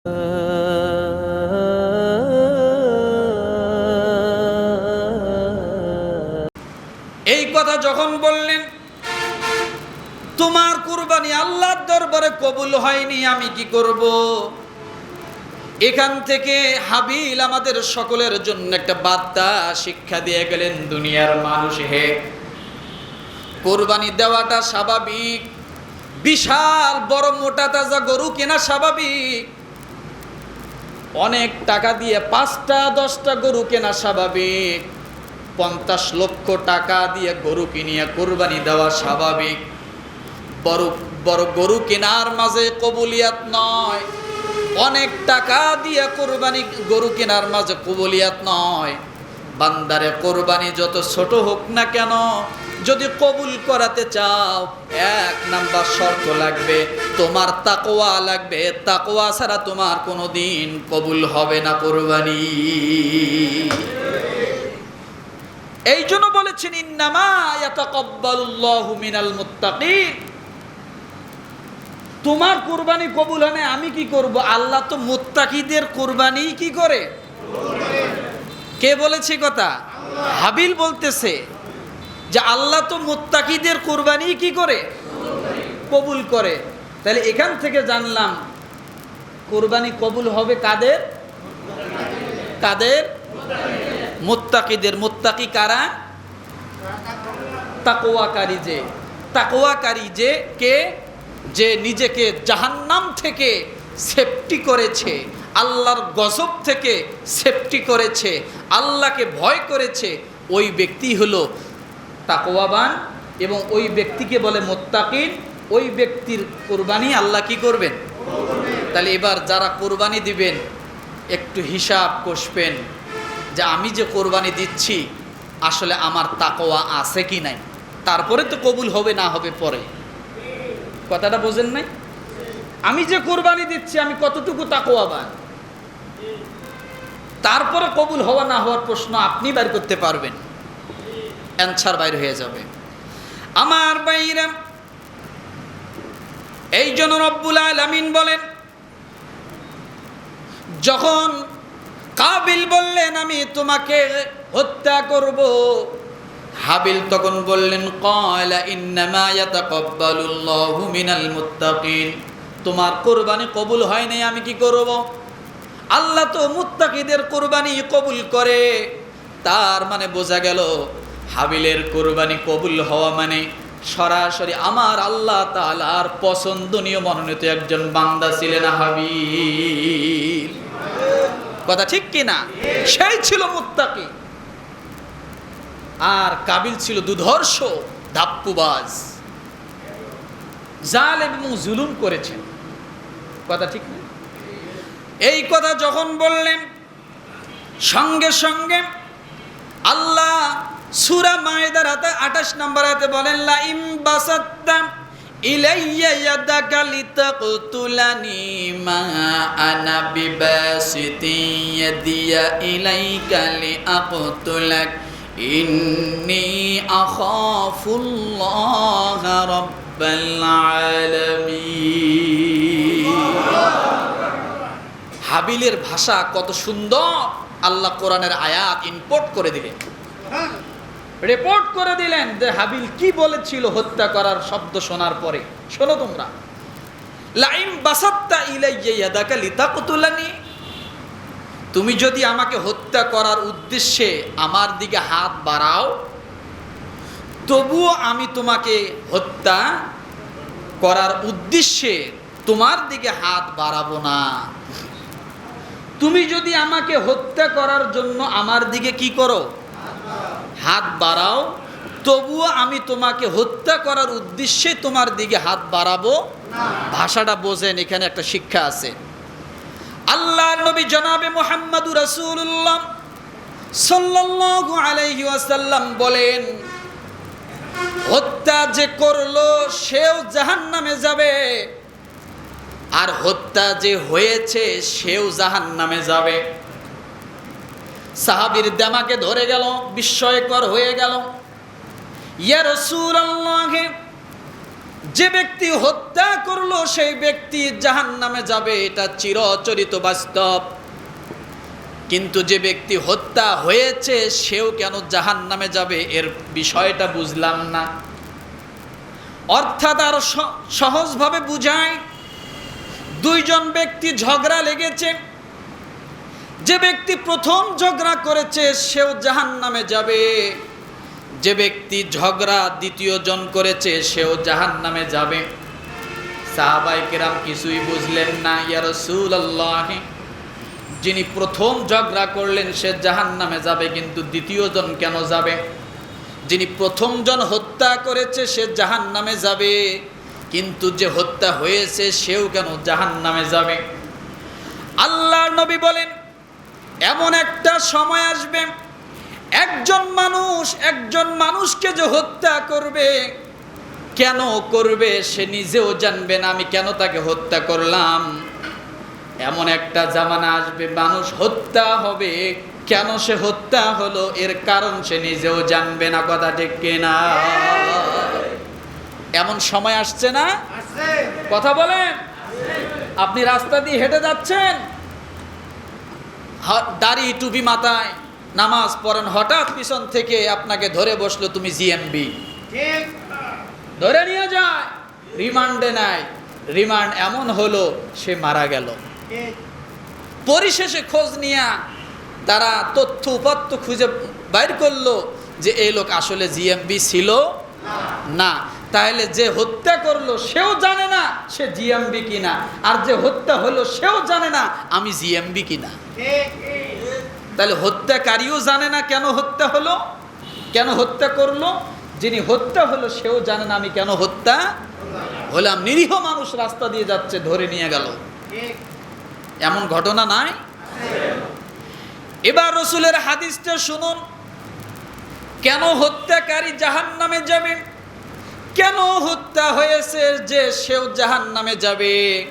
এই কথা যখন বললেন, তোমার কুরবানি আল্লাহর দরবারে কবুল হয়নি, আমি কি করব? এখান থেকে হাবিল আমাদের সকলের জন্য একটা বার্তা শিক্ষা দিয়ে গেলেন দুনিয়ার মানুষ। হে কোরবানি দেওয়াটা স্বাভাবিক, বিশাল বড় মোটা তাজা গরু কেনা স্বাভাবিক। অনেক টাকা দিয়ে পাঁচটা, দশটা গরু কেনা স্বাভাবিক। পঞ্চাশ লক্ষ টাকা দিয়ে গরু কিনিয়া কোরবানি দেওয়া স্বাভাবিক। বড় বড় গরু কেনার মাঝে কবুলিয়াত নয়। অনেক টাকা দিয়ে কোরবানি, গরু কেনার মাঝে কবুলিয়াত নয়। বান্দারে কোরবানি যত ছোট হোক না কেন, যদি কবুল করাতে চাও, এক নাম্বার শর্ত লাগবে, তোমার তাকোয়া লাগবে। তাকোয়া ছাড়া তোমার কোনো দিন কবুল হবে না কোরবানি। এই জন্য বলেছেন তোমার কোরবানি কবুল হয় আমি কি করব? আল্লাহ তো মুত্তাকিদের কোরবানি কি করে? কে বলেছে কথা? হাবিল বলতেছে যে আল্লাহ তো মোত্তাকিদের কোরবানি কি করে? কবুল করে। তাহলে এখান থেকে জানলাম, কোরবানি কবুল হবে কাদের? কাদের? মোত্তাকিদের। মোত্তাকি কারা? তাকোয়াকারী যে। তাকোয়াকারী যে কে? যে নিজেকে জাহান্নাম থেকে সেফটি করেছে। আল্লাহর গজব থেকে সেফটি করেছে, আল্লাহকে ভয় করেছে, ওই ব্যক্তি হলো তাকোয়াবান এবং ওই ব্যক্তিকে বলে মোত্তাকিন, ওই ব্যক্তির কোরবানি আল্লাহ কি করবেন? তাহলে এবার যারা কোরবানি দিবেন, একটু হিসাব কষবেন যে আমি যে কোরবানি দিচ্ছি, আসলে আমার তাকোয়া আছে কি নাই? তারপরে তো কবুল হবে না হবে পরে। কথাটা বোঝেন নাই? আমি যে কোরবানি দিচ্ছি, আমি কতটুকু তাকোয়াবান তারপরে কবুল হওয়া না হওয়ার প্রশ্ন আপনি বের করতে পারবেন। অ্যান্সার বাইর হয়ে যাবে। আমার বাইরা এই জন্য রব্বুল আলামিন বলেন, যখন কাবিল বললেন, আমি তোমাকে হত্যা করব হাবিল তখন বললেন কয়লা ইন্নামা ইয়াতাকাব্বালুল্লাহু মিনাল মুত্তাকিন তোমার কোরবানি কবুল হয় নাই, আমি কি করব? আল্লাহ তো মুত্তাকিদের কোরবানি কবুল করে। তার মানে বোঝা গেল, হাবিলের কোরবানি কবুল হওয়া মানে সরাসরি আমার আল্লাহ তাআলার পছন্দনীয় মনোনীত একজন বান্দা ছিলেন হাবিল। কথা ঠিক কিনা সেই ছিল মুত্তাকি। আর কাবিল ছিল দুধর্ষ, ধাপ্পুবাজ। জালেম এবং জুলুম করেছেন। কথা ঠিক না? এই কথা যখন বললেন, সঙ্গে সঙ্গে আল্লাহ সুরা মায়েদার হাতে আঠাশ নম্বর হাতে বলেন, লাইম বাসাত্তাম ইলাইয়া ইয়াদাকা লিতাকতুলানি মা আনা বিবাসিতি ইয়াদিয়া ইলাইকা লিআকতুলাক। ইন্নী হাবিলের ভাষা কত সুন্দর। আল্লাহ কোরআনের আয়াত ইম্পোর্ট করে দিলেন। রিপোর্ট করে দিলেন যে হাবিল কি বলেছিল হত্যা করার শব্দ শোনার পরে। শোনো তোমরা। লাইম বাসাত্তা ইলাইয়া ইয়াদাকা লিতাকতুলানি। তুমি যদি আমাকে হত্যা করার উদ্দেশ্যে আমার দিকে হাত বাড়াও তবুও আমি তোমাকে হত্যা করার উদ্দেশ্যে তোমার দিকে হাত বাড়াবো না। তুমি যদি আমাকে হত্যা করার জন্য আমার দিকে কি করো? হাত বাড়াও। তবুও আমি তোমাকে হত্যা করার উদ্দেশ্যে তোমার দিকে হাত বাড়াবো। ভাষাটা বোঝেন, এখানে একটা শিক্ষা আছে। আল্লাহ নবী জনাবে মোহাম্মদুর রাসূলুল্লাহ সাল্লাল্লাহু আলাইহি ওয়াসাল্লাম বলেন, হত্যা যে করল, সেও জাহান্নামে যাবে। আর হত্যা যে হয়েছে, সেও জাহান্নামে যাবে। সাহাবির দামাকে ধরে গেল, বিস্ময়কর হয়ে গেল। যে ব্যক্তি হত্যা করল, সেই ব্যক্তি জাহান নামে যাবে, এটা চিরচরিত বাস্তব। কিন্তু যে ব্যক্তি হত্যা হয়েছে, সেও কেন জাহান নামে যাবে, এর বিষয়টা বুঝলাম না। অর্থাৎ আর সহজভাবে বুঝায় দুইজন ব্যক্তি ঝগড়া লেগেছে। যে ব্যক্তি প্রথম ঝগড়া করেছে, সেও জাহান নামে যাবে। যে ব্যক্তি ঝগড়া দ্বিতীয় জন করেছে, সেও জাহান নামে যাবে সাহাবাই কিছুই বুঝলেন না, ইয়া রাসূলুল্লাহ। যিনি প্রথম ঝগড়া করলেন, সে জাহান নামে যাবে, কিন্তু দ্বিতীয় জন কেন যাবে? যিনি প্রথম জন হত্যা করেছে, সে জাহান নামে যাবে। কিন্তু যে হত্যা হয়েছে, সেও কেন জাহান নামে যাবে? আল্লাহর নবী বলেন, এমন একটা সময় আসবে, একজন মানুষ, একজন মানুষকে যে হত্যা করবে, কেন করবে সে নিজেও জানবে না, আমি কেন তাকে হত্যা করলাম? এমন একটা জামানা আসবে, মানুষ হত্যা হবে, কেন সে হত্যা হলো, এর কারণ সে নিজেও জানবে না, কথা ঠিক কিনা? এমন সময় আসছে না? কথা বলেন। আপনি রাস্তা দিয়ে হেঁটে যাচ্ছেন। দাড়ি টুপি মাথায় নামাজ পড়েন হঠাৎ পিছন থেকে আপনাকে ধরে বসল তুমি জিএমবি। ধরে নিয়ে যায় রিমান্ডে নাই রিমান্ড এমন হলো সে মারা গেল। পরিশেষে খোঁজ নিয়া তারা তথ্য উপাত্ত খুঁজে বাইর করল যে এই লোক আসলে জিএমবি ছিল না। তাহলে যে হত্যা করল সেও জানে না সে জিএমবি কিনা। আর যে হত্যা হলো সেও জানে না, আমি জিএমবি কিনা। তাহলে হত্যাকারীও জানে না কেন হত্যা হলো, কেন হত্যা করল। যিনি হত্যা হলো সেও জানে না আমি কেন হত্যা হলাম। নিরীহ মানুষ রাস্তা দিয়ে যাচ্ছে, ধরে নিয়ে গেল। এমন ঘটনা নাই? এবার রসুলের হাদিসটা শুনুন। কেন হত্যাকারী জাহান নামে যাবে? কেন হত্যা হয়েছে যে সেও জাহান নামে যাবে?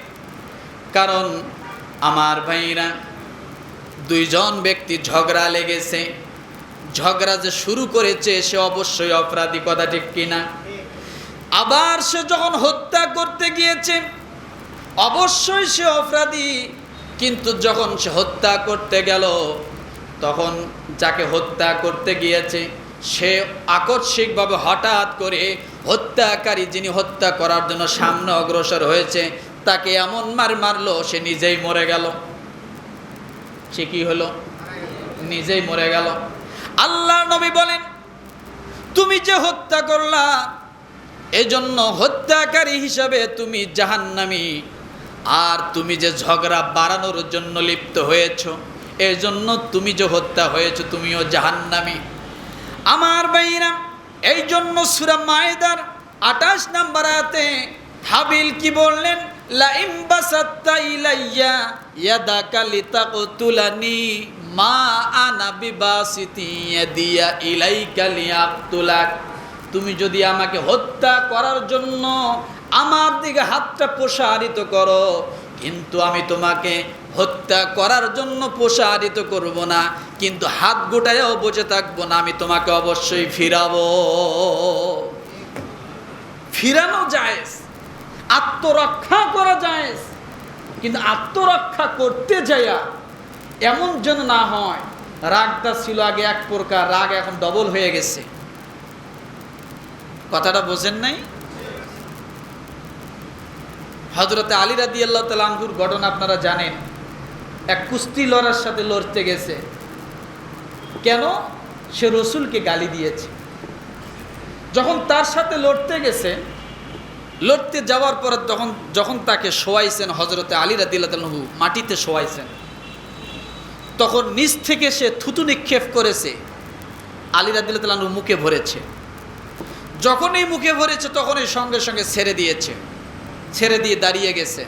কারণ আমার ভাইরা দুইজন ব্যক্তি ঝগড়া লেগেছে। ঝগড়া যে শুরু করেছে সে অবশ্যই অপরাধী, কথা ঠিক কিনা? আবার সে যখন হত্যা করতে গিয়েছে, অবশ্যই সে অপরাধী। কিন্তু যখন সে হত্যা করতে গেল, তখন যাকে হত্যা করতে গিয়েছে, সে আকস্মিকভাবে হঠাৎ করে হত্যাকারী যিনি হত্যা করার জন্য সামনে অগ্রসর হয়েছে, তাকে এমন মার মারলো, সে নিজেই মরে গেল। সে কি হলো? নিজেই মরে গেল। আল্লাহ নবী বলেন, তুমি যে হত্যা করলা, এজন্য হত্যাকারী হিসাবে তুমি জাহান্নামী। আর তুমি যে ঝগড়া বাড়ানোর জন্য লিপ্ত হয়েছ এর জন্য তুমি যে হত্যা হয়েছ, তুমিও জাহান্নামী। আমার বাইরা এই জন্য সুরা মায়দার আঠাশ নাম্বার আয়াতে হাবিল কি বললেন? মা লিয়াকতুলাক। তুমি যদি আমাকে হত্যা করার জন্য আমার দিকে হাতটা প্রসারিত করো, কিন্তু আমি তোমাকে হত্যা করার জন্য প্রসারিত করব না, কিন্তু হাত গোটায়ও বসে থাকব না, আমি তোমাকে অবশ্যই ফিরাবো। ফিরানো যায় আত্মরক্ষা করা যায় কিন্তু আত্মরক্ষা করতে যাইয়া এমন যেন না হয়, রাগটা ছিল আগে এক প্রকার, রাগ এখন ডবল হয়ে গেছে। কথাটা বোঝেন নাই? হজরতে আলী রাদি আল্লাহ তালাহুর ঘটনা আপনারা জানেন। এক কুস্তি লড়ার সাথে লড়তে গেছে। কেন? সে রসুলকে গালি দিয়েছে। যখন তার সাথে লড়তে গেছে, লড়তে যাওয়ার পরে তখন, যখন তাকে শোয়াইছেন হজরতে আলী রাদিল্লাহু মাটিতে শোয়াইছেন, তখন নিচ থেকে সে থুতু নিক্ষেপ করেছে। আলী রাদিল্লাহু মুখে ভরেছে। যখনই মুখে ভরেছে, তখনই সঙ্গে সঙ্গে ছেড়ে দিয়েছে। ছেড়ে দিয়ে দাঁড়িয়ে গেছে।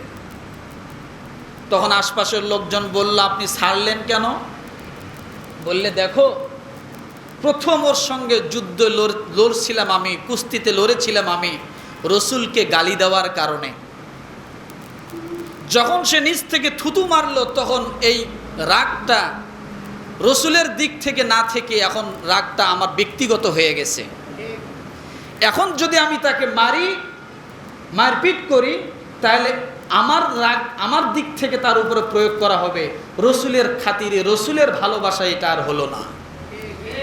তখন আশপাশের লোকজন বলল, আপনি ছাড়লেন কেন? বললে, দেখো, প্রথম ওর সঙ্গে যুদ্ধ লড়ছিলাম আমি, কুস্তিতে লড়েছিলাম আমি রসুলকে গালি দেওয়ার কারণে। যখন সে নিচ থেকে থুতু মারলো, তখন এই রাগটা রসুলের দিক থেকে না থেকে এখন রাগটা আমার ব্যক্তিগত হয়ে গেছে। এখন যদি আমি তাকে মারি, মারপিট করি, তাহলে আমার রাগ, আমার দিক থেকে তার উপরে প্রয়োগ করা হবে। রসুলের খাতিরে, রসুলের ভালোবাসা এটা আর হলো না।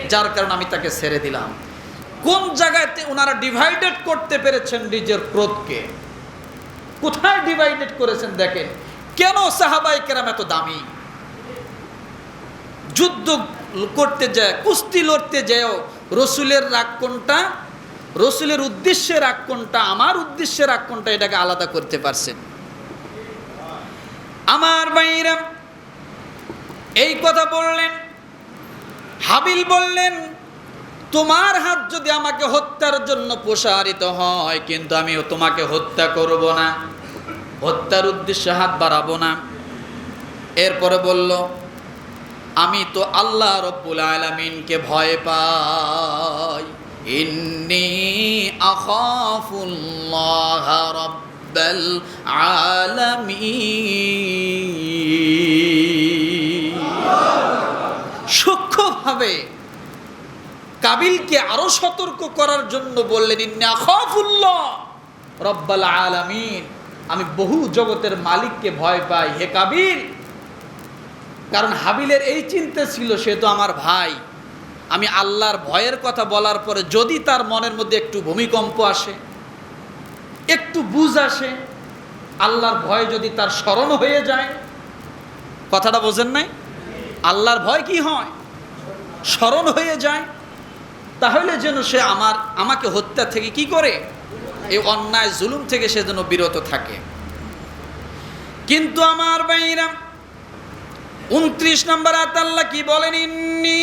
যার কারণে আমি তাকে ছেড়ে দিলাম। কোন জায়গাতে ওনারা ডিভাইডেড করতে পেরেছেন নিজের ক্রোধকে? কোথায় ডিভাইডেড করেছেন দেখেন? কেন সাহাবাই কেরাম এত দামি? যুদ্ধ করতে যায়, কুস্তি লড়তে যাও রসুলের রাগ কোনটা? রসুলের উদ্দেশ্যে রাগ কোনটা? আমার উদ্দেশ্যে রাগ কোনটা? এটাকে আলাদা করতে পারছেন। আমার বাইরা এই কথা বললেন, হাবিল বললেন, তোমার হাত যদি আমাকে হত্যার জন্য প্রসারিত হয়, কিন্তু আমি তোমাকে হত্যা করব না। হত্যার উদ্দেশ্যে হাত বাড়াবো না। এরপরে বলল, আমি তো আল্লাহ রব্বুল আলমিনকে ভয় পাই। ইন্নি আখাফুল্লাহ রব্বাল আলামিন। সূক্ষ্মভাবে কাবিলকে আরও সতর্ক করার জন্য বললেন, ইন্নি আখাফুল্লাহ রব্বাল আলামিন। আমি বহু জগতের মালিককে ভয় পাই। হে কাবিল, কারণ হাবিলের এই চিন্তা ছিল, সে তো আমার ভাই। আমি আল্লাহর ভয়ের কথা বলার পরে যদি তার মনের মধ্যে একটু ভূমিকম্প আসে একটু বুঝ আসে, আল্লাহর ভয় যদি তার স্মরণ হয়ে যায়, কথাটা বোঝেন নাই? আল্লাহর ভয় কি হয়? স্মরণ হয়ে যায়, তাহলে যেন সে আমার, আমাকে হত্যা থেকে কি করে? এই অন্যায় জুলুম থেকে সে যেন বিরত থাকে। কিন্তু আমার বাইরা উনত্রিশ নম্বর আতাল্লাহ কি বলেন? ইন্নি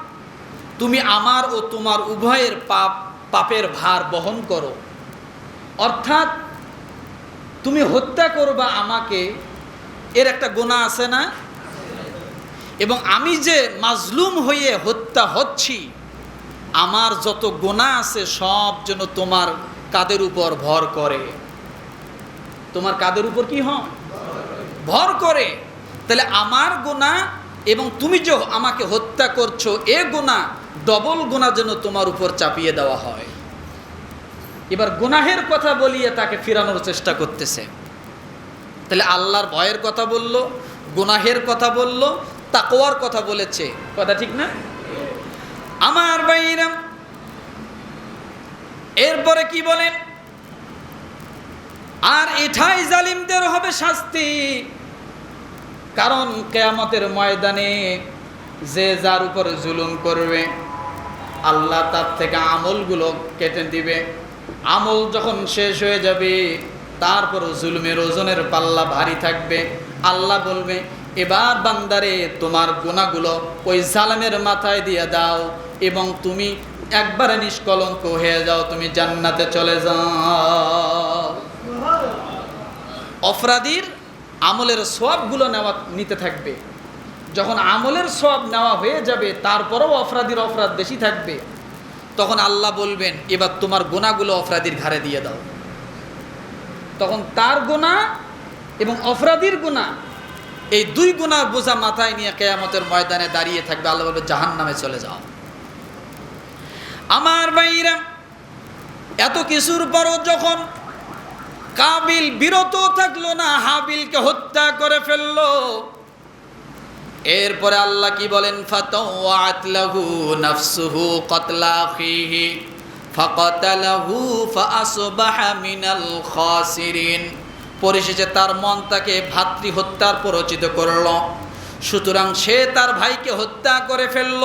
তুমি আমার ও তোমার উভয়ের পাপ, পাপের ভার বহন করো। অর্থাৎ, তুমি হত্যা করবা আমাকে, এর একটা গোনা আছে না? এবং আমি যে মাজলুম হয়ে হত্যা হচ্ছি, আমার যত গোনা আছে সব যেন তোমার কাদের উপর ভর করে। তোমার কাদের উপর কি হয়? ভর করে। তাহলে আমার গোনা এবং তুমি যে আমাকে হত্যা করছ, এ গোনা ডবল গোনা যেন তোমার উপর চাপিয়ে দেওয়া হয়। এবার গুনাহের কথা বলিয়ে তাকে ফিরানোর চেষ্টা করতেছে। তাহলে আল্লাহর ভয়ের কথা বলল, গুনাহের কথা বলল তাকোয়ার কথা বলেছে। কথা ঠিক না? আমার বাইরাম এরপরে কি বলেন? আর এটাই জালিমদের হবে শাস্তি। কারণ কেয়ামতের ময়দানে যে যার উপরে জুলুম করবে আল্লাহ তার থেকে আমলগুলো কেটে দিবে। আমল যখন শেষ হয়ে যাবে তারপর জুলুমের ওজনের পাল্লা ভারী থাকবে। আল্লাহ বলবে এবার বান্দারে তোমার গুণাগুলো ওই জালামের মাথায় দিয়ে দাও এবং তুমি একবারে নিষ্কলঙ্ক হয়ে যাও তুমি জান্নাতে চলে যাও। অপরাধীর আমলের সবগুলো নেওয়া নিতে থাকবে। যখন আমলের সব নেওয়া হয়ে যাবে, তারপরেও অপরাধীর অপরাধ বেশি থাকবে, তখন আল্লাহ বলবেন, এবার তোমার গোনাগুলো অপরাধীর ঘাড়ে দিয়ে দাও। তখন তার গোনা এবং অপরাধীর গোনা, এই দুই গুণা বোঝা মাথায় নিয়ে কেয়ামতের ময়দানে দাঁড়িয়ে থাকবে। আল্লাহ বলবে জাহান নামে চলে যাও। আমার বাইরা এত কিছুর পরও যখন কাবিল বিরত থাকল না, হাবিলকে হত্যা করে ফেলল এরপরে আল্লাহ কি বলেন? ফাতাওয়াত লাহু নাফসুহু কতলা আখিহি, ফাকাতালাহু ফাআসবাহা মিনাল খাসিরিন। পরিশেষে তার মন তাকে ভাতৃ হত্যার প্ররোচিত করল। সুতরাং সে তার ভাইকে হত্যা করে ফেলল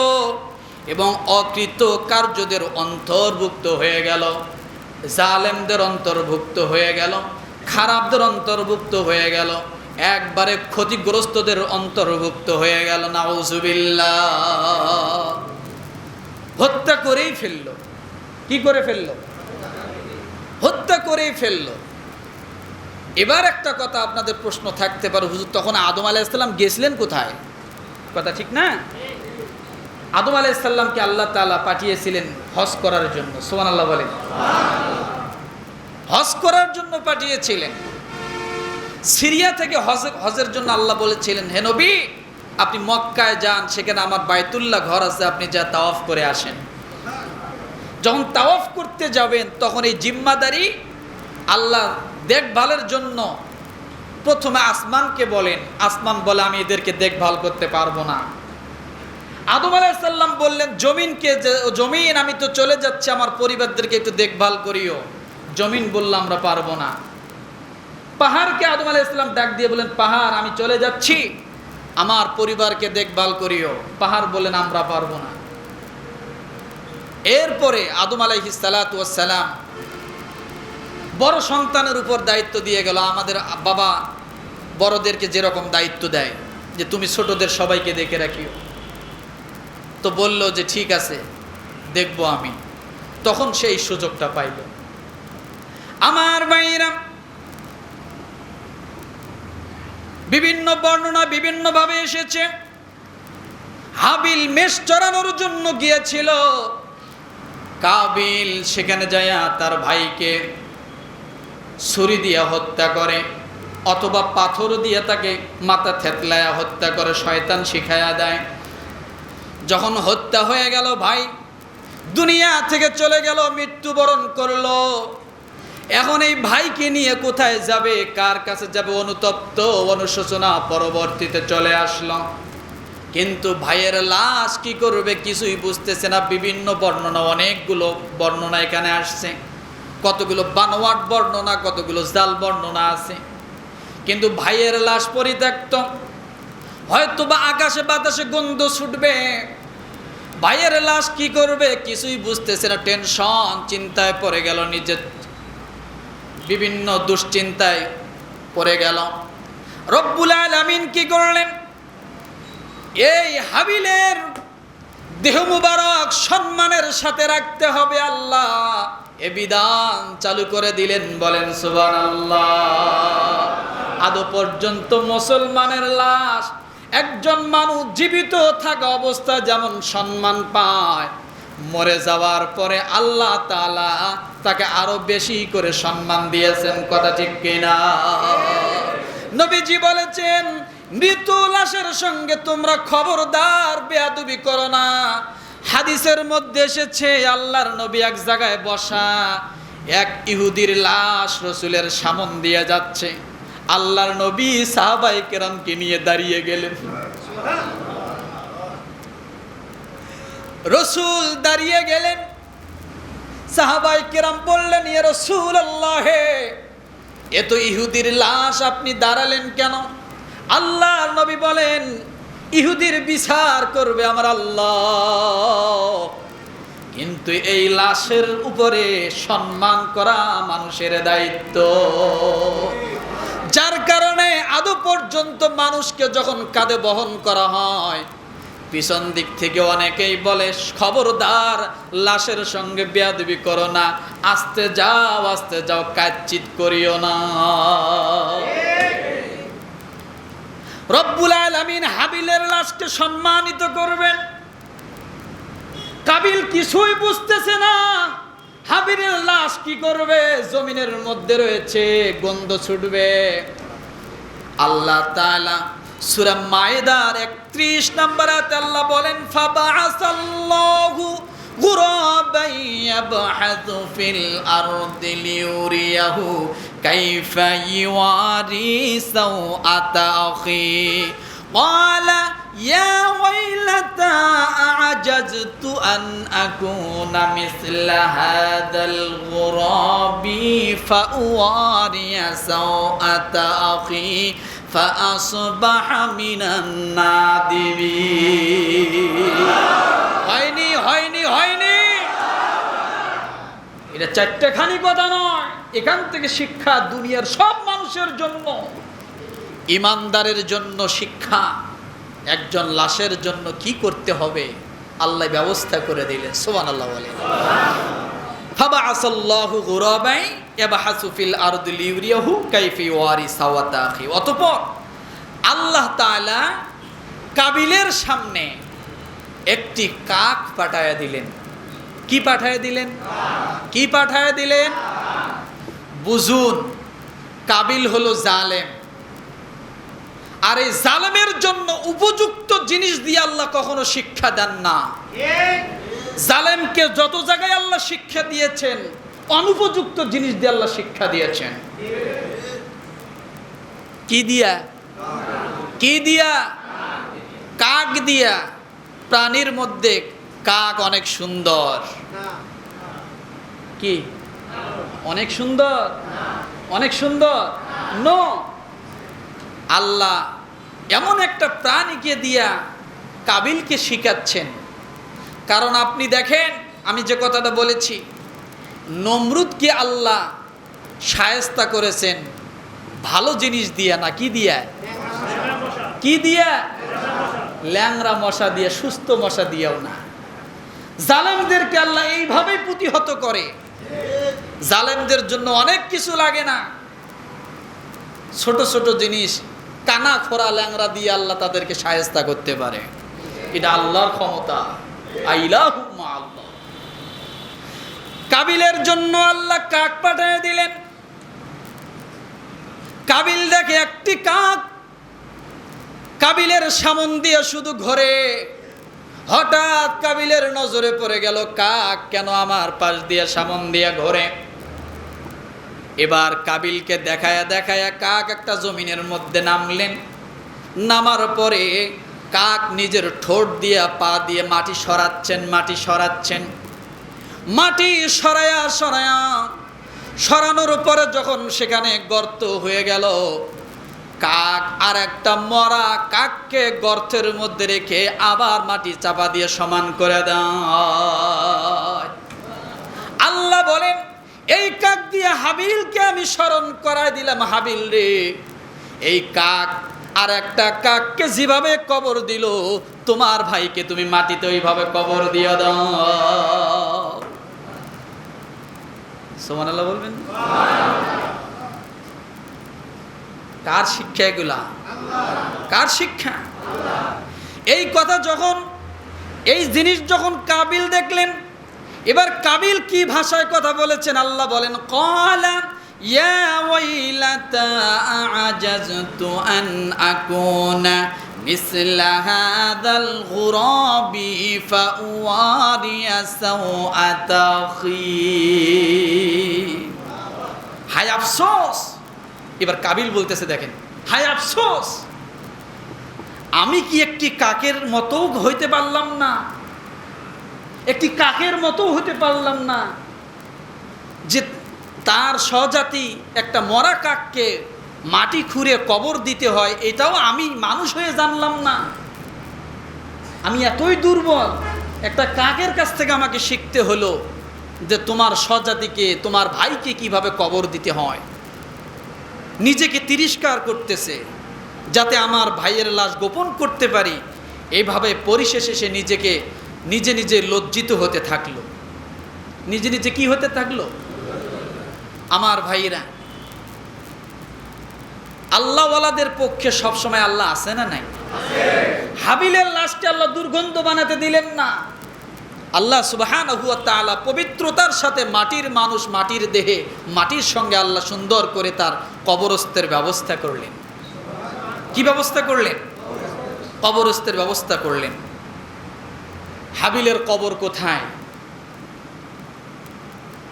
এবং অকৃত কার্যদের অন্তর্ভুক্ত হয়ে গেল। জালেমদের অন্তর্ভুক্ত হয়ে গেল, খারাপদের অন্তর্ভুক্ত হয়ে গেল। একবারে ক্ষতিগ্রস্তদের অন্তর্ভুক্ত হয়ে গেল, নাউজুবিল্লাহ। হত্যা করেই ফেলল। কি করে ফেলল? হত্যা করেই ফেলল। এবার একটা কথা আপনাদের প্রশ্ন থাকতে পারে, হুজুর, তখন আদম আলাইসাল্লাম গেছিলেন কোথায়? কথা ঠিক না? আদম আলাইসাল্লামকে আল্লাহ তাআলা পাঠিয়েছিলেন হজ করার জন্য। সোমান আল্লাহ বলেন। হজ করার জন্য পাঠিয়েছিলেন। সিরিয়া থেকে হজ, হজের জন্য আল্লাহ বলেছিলেন, হে নবী, আপনি মক্কায় যান, সেখানে আমার বায়তুল্লাহ ঘর আছে, আপনি যা তাওয়াফ করে আসেন। যখন তাওয়াফ করতে যাবেন, তখন এই জিম্মাদারি আল্লাহ দেখভালের জন্য প্রথমে আসমানকে বলেন। আসমান বলে, আমি এদেরকে দেখভাল করতে পারব না। আদম আলাইসাল্লাম বললেন জমিনকে জমিন, আমি তো চলে যাচ্ছি, আমার পরিবারদেরকে একটু দেখভাল করিও। জমিন বলল, আমরা পারব না। পাহাড়কে আদম আলাহ ইসলাম ডাক দিয়ে বলেন, পাহাড়, আমি চলে যাচ্ছি। আমার পরিবারকে দেখভাল করিও। পাহাড় বলেন, আমরা পারব না। এরপরে আদম আলাইহি সালাম বড় সন্তানের উপর দায়িত্ব দিয়ে গেল। আমাদের বাবা বড়দেরকে যেরকম দায়িত্ব দেয়, যে তুমি ছোটদের সবাইকে দেখে রাখিও। তো বলল যে, ঠিক আছে, দেখব আমি। তখন সেই সুযোগটা পাইল। আমার বাইরা বিভিন্ন বর্ণনা বিভিন্নভাবে এসেছে। হাবিল মেষ চড়ানোর জন্য গিয়েছিল। কাবিল সেখানে যাইয়া তার ভাইকে ছুরি দিয়া হত্যা করে, অথবা পাথর দিয়ে তাকে মাথা থেতলায়া হত্যা করে, শয়তান শিখায়া দেয়। যখন হত্যা হয়ে গেল ভাই, দুনিয়া থেকে চলে গেল, মৃত্যুবরণ করল। এখন এই ভাইকে নিয়ে কোথায় যাবে? কার কাছে যাবে? অনুতপ্ত অনুশোচনা পরবর্তীতে চলে আসলো। কিন্তু ভাইয়ের লাশ কি করবে কিছুই বুঝতেছে না। বিভিন্ন বর্ণনা, অনেকগুলো বর্ণনা এখানে আসছে। কতগুলো বানোয়াট বর্ণনা, কতগুলো জাল বর্ণনা আছে। কিন্তু ভাইয়ের লাশ পরিত্যক্ত। হয়তো বা আকাশে বাতাসে গন্ধ ছুটবে। ভাইয়ের লাশ কি করবে কিছুই বুঝতেছে না। টেনশন, চিন্তায় পড়ে গেল নিজের বিভিন্ন দুশ্চিন্তায় পড়ে গেল। রব্বুল আলামিন কি করলেন? এই হাবিলের দেহ মুবারক সম্মানের সাথে রাখতে হবে আল্লাহ। এ বিধান চালু করে দিলেন, বলেন সুবান আল্লাহ আদৌ পর্যন্ত মুসলমানের লাশ, একজন মানুষ জীবিত থাকা অবস্থা যেমন সম্মান পায়, মরে যাওয়ার পরে আল্লাহ তাআলা তাকে আরও বেশি করে সম্মান দিয়েছেন, কথা ঠিক কিনা? নবীজি বলেছেন মৃত লাশের সঙ্গে তোমরা খবরদার, বেয়াদবি করো না। হাদিসের মধ্যে এসেছে, আল্লাহর নবী এক জায়গায় বসা, এক ইহুদির লাশ রসুলের সামন দিয়ে যাচ্ছে। আল্লাহর নবী সাহাবাই কেরামকে নিয়ে দাঁড়িয়ে গেলেন। রসুল দাঁড়িয়ে গেলেন সাহাবাই কেরাম বললেন ইয়ে রসুল আল্লাহে এ তো ইহুদির লাশ আপনি দাঁড়ালেন কেন? আল্লাহ নবী বলেন, ইহুদির বিচার করবে আমার আল্লাহ। কিন্তু এই লাশের উপরে সম্মান করা মানুষের দায়িত্ব। যার কারণে আদৌ পর্যন্ত মানুষকে যখন কাঁধে বহন করা হয় পিছন দিক থেকে অনেকেই বলে, খবরদার, লাশের সঙ্গে বেয়াদবি করো না। আস্তে যাও আস্তে যাও কাচ্চিত করিও না। রব্বুল আলামিন হাবিলের লাশকে সম্মানিত করবেন। কাবিল কিছুই বুঝতেছে না, হাবিলের লাশ কি করবে? জমিনের মধ্যে রয়েছে, গন্ধ ছুটবে। আল্লাহ তাআলা সূরা মায়েদার 31 নম্বর আয়াতে আল্লাহ বলেন ফাবাআসাল্লাহু غرابا يبحث في الأرض ليريه كيف يواري سوءة أخيه قال يا ويلتى أعجزت أن أكون مثل هذا الغراب فأواري سوءة أخي فأصبح من النادمين হয়নি হয়নি হয়নি এটা চারটেখানি কথা নয় এখান থেকে শিক্ষা দুনিয়ার সব মানুষের জন্য ইমানদারের জন্য শিক্ষা একজন লাশের জন্য কি করতে হবে? আল্লাহ ব্যবস্থা করে দিলেন। সোমান আল্লাহ বলে লিউরিয়াহু কাইফি ওয়ারি আল্লাহ তাআলা কাবিলের সামনে একটি কাক পাঠায়া দিলেন। কি পাঠায়া দিলেন? কি পাঠায়া দিলেন? বুঝুন, কাবিল হলো জালেম। আর এই জালেমের জন্য উপযুক্ত জিনিস দিয়ে আল্লাহ কখনো শিক্ষা দেন না। জালেমকে যত জায়গায় আল্লাহ শিক্ষা দিয়েছেন, অনুপযুক্ত জিনিস দিয়ে আল্লাহ শিক্ষা দিয়েছেন। কি দিয়া? কি দিয়া? কাক দিয়া? প্রাণীর মধ্যে কাক অনেক সুন্দর। কি? অনেক সুন্দর? অনেক সুন্দর? নো আল্লাহ এমন একটা প্রাণীকে দিয়া কাবিলকে শিখাচ্ছেন। কারণ আপনি দেখেন, আমি যে কথাটা বলেছি, নমরুদকে আল্লাহ সায়স্তা করেছেন। ভালো জিনিস দিয়া না কি দিয়া? কি দিয়া? ল্যাংরা মশা দিয়ে, সুস্থ মশা দিয়াও না। জালেমদেরকে আল্লাহ এইভাবেই প্রতিহত করে। জালেমদের জন্য অনেক কিছু লাগে না। ছোট ছোট জিনিস কানা খোরা ল্যাংরা দিয়ে আল্লাহ তাদেরকে সায়স্তা করতে পারে। এটা আল্লাহর ক্ষমতা। আল্লাহ কাবিলের জন্য আল্লাহ কাক পাঠিয়ে দিলেন। কাবিল দেখে একটি কাক। কাবিলের সামন দিয়ে শুধু ঘরে। হঠাৎ কাবিলের নজরে পড়ে গেল, কাক কেন আমার পাশ দিয়ে সামন দিয়ে ঘরে? এবার কাবিলকে দেখায়া দেখায়া কাক একটা জমিনের মধ্যে নামলেন। নামার পরে কাক নিজের ঠোঁট দিয়ে পা দিয়ে মাটি সরাচ্ছেন মাটি সরাচ্ছেন। মাটি সরায়া সরায়া সরানোর পরে যখন সেখানে গর্ত হয়ে গেল, কাক আর একটা মরা কাককে গর্তের মধ্যে রেখে আবার মাটি চাপা দিয়ে সমান করে দেয়। আল্লাহ বলেন এই কাক দিয়ে হাবিলকে আমি স্মরণ করাই দিলাম, হাবিল রে। এই কাক আর একটা কাককে যেভাবে কবর দিল, তোমার ভাইকে তুমি মাটিতে ওইভাবে কবর দিয়ে দাও। সোমান বলবেন? কার শিক্ষা এগুলা? কার শিক্ষা? এই কথা যখন, এই জিনিস যখন কাবিল দেখলেন এবার কাবিল কি ভাষায় কথা বলেছেন আল্লাহ বলেন কলা ইয়া ওয়াইলাতা আজাজতু আন আকুনা مثل هذا الغراب فأواري سوءة أخي হায় আফসোস এবার কাবিল বলতেছে দেখেন হায় আফসোস আমি কি একটি কাকের মতো হইতে পারলাম না একটি কাকের মতো হতে পারলাম না যে তার স্বজাতি একটা মরা কাককে মাটি খুঁড়ে কবর দিতে হয়, এটাও আমি মানুষ হয়ে জানলাম না। আমি এতই দুর্বল, একটা কাকের কাছ থেকে আমাকে শিখতে হলো যে তোমার স্বজাতিকে, তোমার ভাইকে কীভাবে কবর দিতে হয়। নিজেকে তিরস্কার করতেছে, যাতে আমার ভাইয়ের লাশ গোপন করতে পারি। এভাবে পরিশেষে সে নিজেকে নিজে নিজে লজ্জিত হতে থাকল। নিজে নিজে কি হতে থাকল? আমার ভাইরা আল্লাহওয়ালাদের পক্ষে সবসময় আল্লাহ আছে না নাই? হাবিলের লাশকে আল্লাহ দুর্গন্ধ বানাতে দিলেন না। আল্লাহ সুবাহান তাআলা পবিত্রতার সাথে মাটির মানুষ মাটির দেহে, মাটির সঙ্গে আল্লাহ সুন্দর করে তার কবরস্থের ব্যবস্থা করলেন। কি ব্যবস্থা করলেন? কবরস্থের ব্যবস্থা করলেন। হাবিলের কবর কোথায়?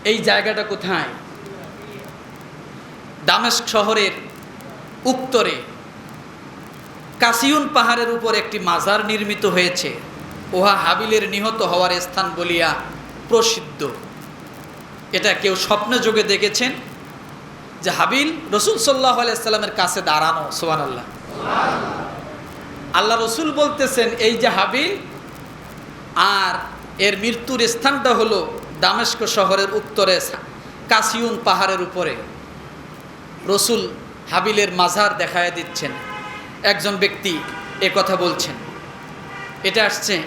এই জায়গাটা কোথায়? দামেস্ক শহরের উত্তরে। কাসিউন পাহাড়ের উপর একটি মাজার নির্মিত হয়েছে। উহা হাবিলের নিহত হওয়ার স্থান বলিয়া প্রসিদ্ধ। এটা কেউ স্বপ্নে যোগে দেখেছেন? যে হাবিল রসুল সাল্লাহ আলাইসাল্লামের কাছে দাঁড়ানো সোহান আল্লাহ আল্লাহ রসুল বলতেছেন, এই যে হাবিল আর এর মৃত্যুর স্থানটা হলো দামেস্ক শহরের উত্তরে কাসিউন পাহাড়ের উপরে। রসুল হাবিলের মাজার দেখায় দিচ্ছেন। একজন ব্যক্তি এ কথা বলছেন। এটা আসছে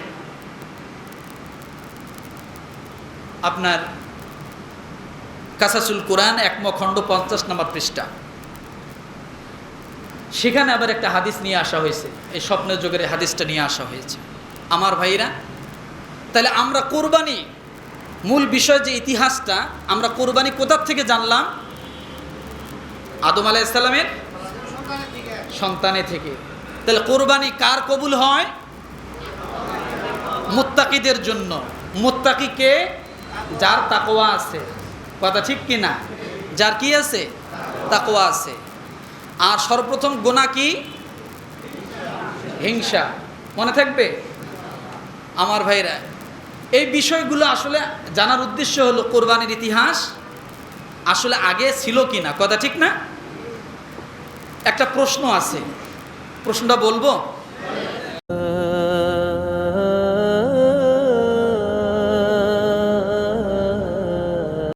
আপনার কাসাসুল কোরআন একমখণ্ড পঞ্চাশ নম্বর পৃষ্ঠা। সেখানে আবার একটা হাদিস নিয়ে আসা হয়েছে। এই স্বপ্নের যুগের হাদিসটা নিয়ে আসা হয়েছে। আমার ভাইরা তাহলে আমরা কোরবানি, মূল বিষয় যে ইতিহাসটা, আমরা কোরবানি কোথার থেকে জানলাম? আদম আলাইসাল্লামের সন্তানে থেকে। তাহলে কোরবানি কার কবুল হয়? মুত্তাকিদের জন্য। মুত্তাকি কে? যার তাকোয়া আছে। কথা ঠিক কি না? যার কি আছে? তাকোয়া আছে। আর সর্বপ্রথম গোনা কি? হিংসা। মনে থাকবে? আমার ভাইরা এই বিষয়গুলো আসলে জানার উদ্দেশ্য হলো কোরবানির ইতিহাস আসলে আগে ছিল কি না? কথা ঠিক না? একটা প্রশ্ন আছে। প্রশ্নটা বলব?